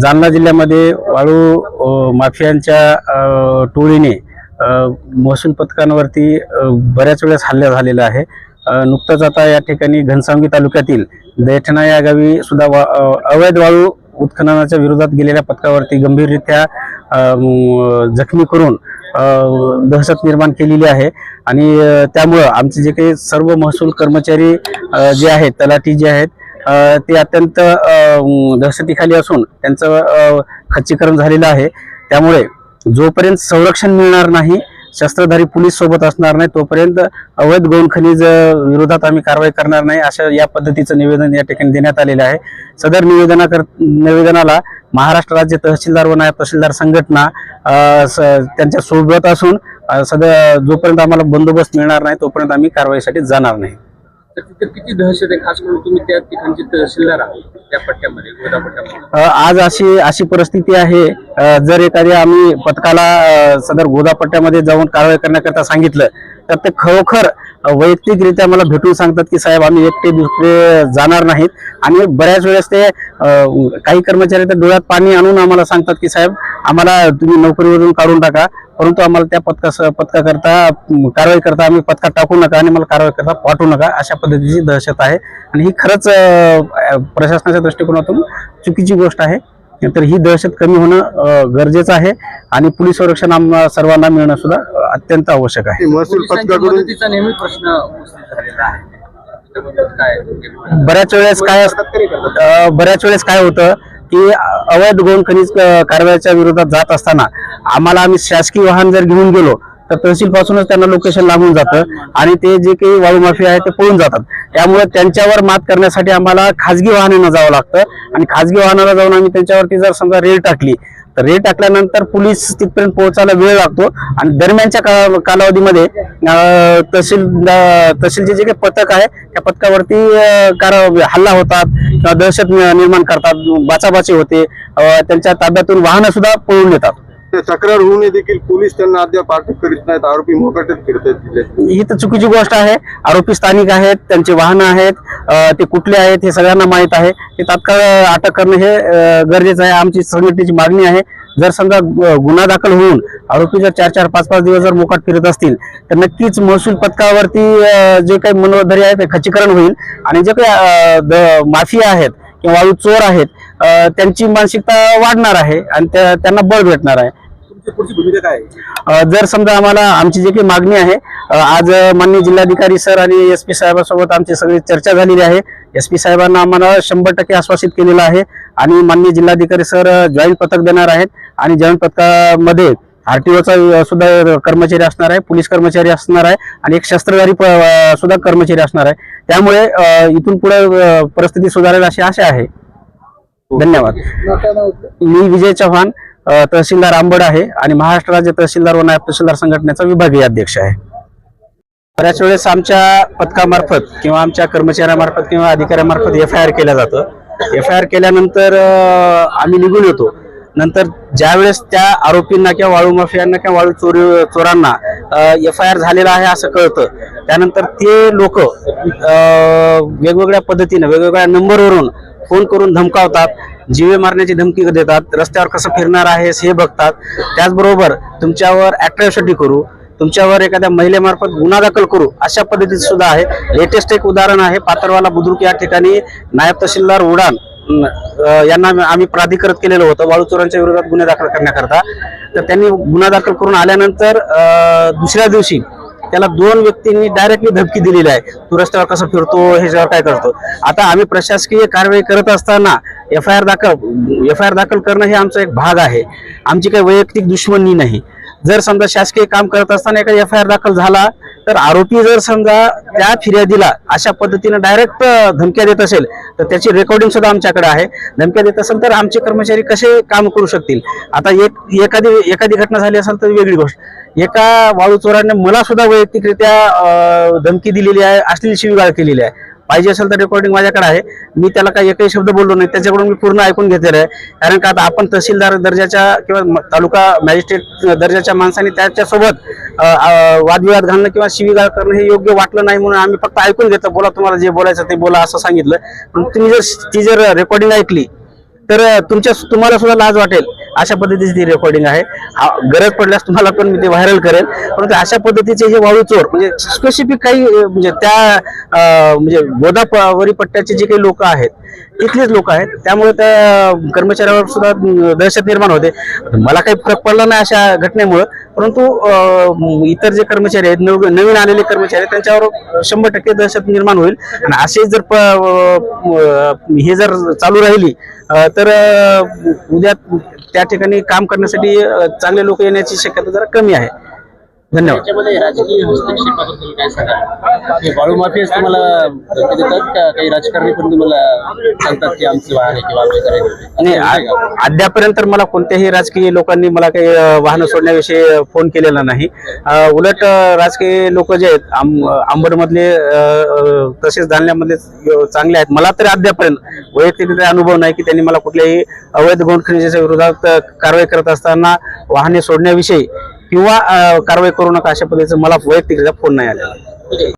जालना जिल्ह्यामध्ये वाळू माफियांच्या टोळीने महसूल पथकांवरती बऱ्याच वेळेस हल्ला झालेला आहे. नुकतंच आता या ठिकाणी घनसावंगी तालुक्यातील दैठणा या गावी सुद्धा वा- अवैध वाळू उत्खननाच्या विरोधात गेलेल्या पथकावरती गंभीररित्या जखमी करून दहशत निर्माण केलेली आहे. आणि त्यामुळं आमचे जे काही सर्व महसूल कर्मचारी जे आहेत तलाठी जे आहेत ते अत्यंत दहशतीखाली असून त्यांचं खच्चीकरण झालेलं आहे. त्यामुळे जोपर्यंत संरक्षण मिळणार नाही शस्त्रधारी पोलीस सोबत असणार नाही तोपर्यंत अवैध गौण खनिज विरोधात आम्ही कारवाई करणार नाही अशा या पद्धतीचं निवेदन या ठिकाणी देण्यात आलेलं आहे. सदर निवेदना कर निवेदनाला महाराष्ट्र राज्य तहसीलदार व नायब तहसीलदार संघटना स- त्यांच्यासोबत असून सदर जोपर्यंत आम्हाला बंदोबस्त मिळणार नाही तोपर्यंत आम्ही कारवाईसाठी जाणार नाही. तर तिथे किती दहशत आहे? खास करून तुम्ही त्या ठिकाणचे तहसीलदार आहात त्या पट्ट्यामध्ये गोदा पट्ट्यामध्ये आज अशी अशी परिस्थिती आहे. अ, जर एखाद्या आम्ही पथकाला अ, सदर गोदापट्ट्यामध्ये जाऊन कारवाई करण्याकरता सांगितलं तर ते खरोखर वैयक्तिकरित्या मला भेटून सांगतात की साहेब आम्ही एकटे दुसरे जाणार नाहीत. आणि बऱ्याच वेळेस ते अ, काही कर्मचारी तर डोळ्यात पाणी आणून आम्हाला सांगतात की साहेब आम्हाला तुम्ही नोकरीवरून काढून टाका. परंतु आम्हाला त्या पथका पथकाकरता कारवाई करता आम्ही पथकात टाकू नका आणि मला कारवाई करता पाठवू नका अशा पद्धतीची दहशत आहे. आणि ही खरंच प्रशासनाच्या दृष्टिकोनातून चुकीची गोष्ट आहे. तर ही दहशत कमी होणं गरजेचं आहे आणि पोलीस संरक्षण आम्हा सर्वांना मिळणं सुद्धा अत्यंत आवश्यक आहे. महसूल पथकाकडून नेहमी प्रश्न उपस्थित झालेला आहे. त्याबद्दल काय? बऱ्याच वेळेस काय बऱ्याच वेळेस काय होतं की अवैध गौण खनिज कारवाईच्या विरोधात जात असताना आम्हाला आम्ही शासकीय वाहन जर घेऊन गेलो तर तहसील पासूनच त्यांना लोकेशन लागून जातं आणि ते जे काही वाळू माफिया आहे ते पळून जातात. त्यामुळे त्यांच्यावर मात करण्यासाठी आम्हाला खाजगी वाहनांना जावं लागतं आणि खाजगी वाहनाला जाऊन आम्ही त्यांच्यावरती जर समजा रेल टाकली तर रेल टाकल्यानंतर पोलीस तिथपर्यंत पोहोचायला वेळ लागतो. आणि दरम्यानच्या का- कालावधीमध्ये तहसील तहसीलचे जे काही पथक आहे त्या पथकावरती कार हल्ला होतात किंवा दहशत निर्माण करतात बाचाबाची होते त्यांच्या ताब्यातून वाहनं सुद्धा पळून येतात. ते तक्रार होऊनही देखील. पोलीस त्यांना अद्याप अटक करीत नाहीत. आरोपी मोकाटेत फिरतात ही तर चुकीची गोष्ट आहे. आरोपी स्थानिक आहेत त्यांचे वाहनं आहेत ते कुठले आहेत हे सगळ्यांना माहीत आहे. ते तात्काळ अटक करणं हे गरजेचं आहे. आमची संघटनेची मागणी आहे. जर समजा गुन्हा दाखल होऊन आरोपी जर चार चार पाच पाच दिवस जर मोकाट फिरत असतील तर नक्कीच महसूल पथकावरती जे काही मनोधरी आहे ते खचीकरण होईल. आणि जे काही द- माफिया आहेत किंवा चोर आहेत त्यांची मानसिकता वाढणार आहे आणि त्या- त्यांना बळ भेटणार आहे. जर समजा आम्हाला आमची जी काही मागणी आहे आज माननीय जिल्हाधिकारी सर आणि एस पी साहेबांसोबत आमची सगळी चर्चा झालेली आहे. एस पी साहेबांना आम्हाला शंभर टक्के आश्वासित केलेलं आहे आणि माननीय जिल्हाधिकारी सर जॉईंट पथक देणार आहेत आणि जॉईंट पथकामध्ये आरटीओचा सुद्धा कर्मचारी असणार आहे पोलीस कर्मचारी असणार आहे आणि एक शस्त्रधारी सुद्धा कर्मचारी असणार आहे. त्यामुळे इथून पुढे परिस्थिती सुधारेल अशी आशा आहे. धन्यवाद. मी विजय चव्हाण तहसीलदार आंबड आहे आणि महाराष्ट्र राज्य तहसीलदार व नायब तहसीलदार संघटनेचा विभागीय अध्यक्ष आहे. बऱ्याच वेळेस आमच्या पथकामार्फत किंवा आमच्या कर्मचाऱ्यामार्फत किंवा अधिकाऱ्यामार्फत एफ आय आर केला जातं. एफ आय आर केल्यानंतर आम्ही निघून येतो. नंतर ज्या वेळेस त्या आरोपींना किंवा वाळू माफियांना किंवा वाळू चोरी चोरांना एफ आय आर झालेला आहे असं कळतं. त्यानंतर ते लोक वेगवेगळ्या पद्धतीने वेगवेगळ्या नंबरवरून फोन करून धमकावतात जीवे मारण्याची धमकी देतात रस्त्यावर कसं फिरणार आहेस हे बघतात. त्याचबरोबर तुमच्यावर अट्रॅसिटी करू तुमच्यावर एखाद्या महिलेमार्फत गुन्हा दाखल करू अशा पद्धतीचं सुद्धा आहे. लेटेस्ट एक उदाहरण आहे पातरवाला बुद्रुक या ठिकाणी नायब तहसीलदार उडान यांना आम्ही प्राधिकृत केलेलं होतं. वाळू चोरांच्या विरोधात गुन्हे दाखल करण्याकरता. तर त्यांनी गुन्हा दाखल करून आल्यानंतर दुसऱ्या दिवशी त्याला दोन व्यक्तींनी डायरेक्टली धमकी दिलेली आहे. तू रस्त्यावर कसं फिरतो ह्याच्यावर काय करतो? आता आम्ही प्रशासकीय कारवाई करत असताना एफ आय आर दाखल एफ आय आर दाखल करणं हे आमचा एक भाग आहे. आमची काही वैयक्तिक दुश्मनी नाही. जर समजा शासकीय काम करत असताना एखादा एफ आय आर दाखल झाला तर आरोपी जर समजा त्या फिर्यादीला अशा पद्धतीनं डायरेक्ट धमक्या देत असेल तर त्याची रेकॉर्डिंग सुद्धा आमच्याकडे आहे. धमक्या देत असेल तर आमचे कर्मचारी कसे काम करू शकतील? आता एक एखादी एखादी घटना झाली असेल तर वेगळी गोष्ट. एका वाळू चोराने मला सुद्धा वैयक्तिकरित्या धमकी दिलेली आहे अश्लील शिवीगाळ केलेली आहे. पाहिजे असेल तर रेकॉर्डिंग माझ्याकडे आहे. मी त्याला काही एकही शब्द बोललो नाही. त्याच्याकडून मी पूर्ण ऐकून घेतलेलं आहे. कारण का आता आपण तहसीलदार दर्जाच्या किंवा तालुका मॅजिस्ट्रेट दर्जाच्या माणसाने त्याच्यासोबत वादविवाद घालणं किंवा शिवीगाळ करणं हे योग्य वाटलं नाही म्हणून आम्ही फक्त ऐकून घेतो बोला तुम्हाला जे बोलायचं ते बोला असं सांगितलं. पण तुम्ही जर ती जर रेकॉर्डिंग ऐकली तर तुमच्या तुम्हाला सुद्धा लाज वाटेल. अशा पद्धतीची ती रेकॉर्डिंग आहे. हा, गरज पडल्यास तुम्हाला पण मी ते व्हायरल करेल. परंतु अशा पद्धतीचे हे वाळू चोर म्हणजे स्पेसिफिक काही म्हणजे त्या म्हणजे गोदावरी पट्ट्याचे जे काही लोक आहेत तिथलेच लोक आहेत. त्यामुळे त्या कर्मचाऱ्यावर सुद्धा दहशत निर्माण होते. मला काही फरक पडला नाही अशा घटनेमुळं. परंतु इतर जे कर्मचारी आहेत नव- नवीन आलेले कर्मचारी आहेत, त्यांच्यावर शंभर टक्के दहशत निर्माण होईल. आणि असे जर प- हे जर चालू राहिली तर उद्या त्या ठिकाणी काम करण्यासाठी चांगले लोक येण्याची शक्यता जरा कमी आहे. धन्यवाद. त्याच्यामध्ये राजकीय हस्तक्षेपाबद्दल काय सांगा हे वाळू माफियाच तुम्हाला धमकी देतात का? काही राजकारणी पण तुम्हाला सांगतात की आमचं वाहन आहे किंवा आमचे करायचे नाही आ- अद्यापर्यंत तर मला कोणत्याही राजकीय लोकांनी मला काही अ, वाहनं सोडण्याविषयी अ, फोन केलेला नाही. अ, उलट अ, राजकीय लोक जे आहेत आंब आंबडमधले अ, अ, तसेच जालन्यामधले अ, चांगले आहेत. मला तरी अद्यापर्यंत वैयक्तिकरित्या अनुभव नाही की त्यांनी मला कुठल्याही अवैध गौण खनिजाच्या विरोधात अ, कारवाई करत असताना वाहने सोडण्याविषयी किंवा कारवाई करू नका अशा पद्धतीचं मला वैयक्तिकरित्या फोन नाही आलेला.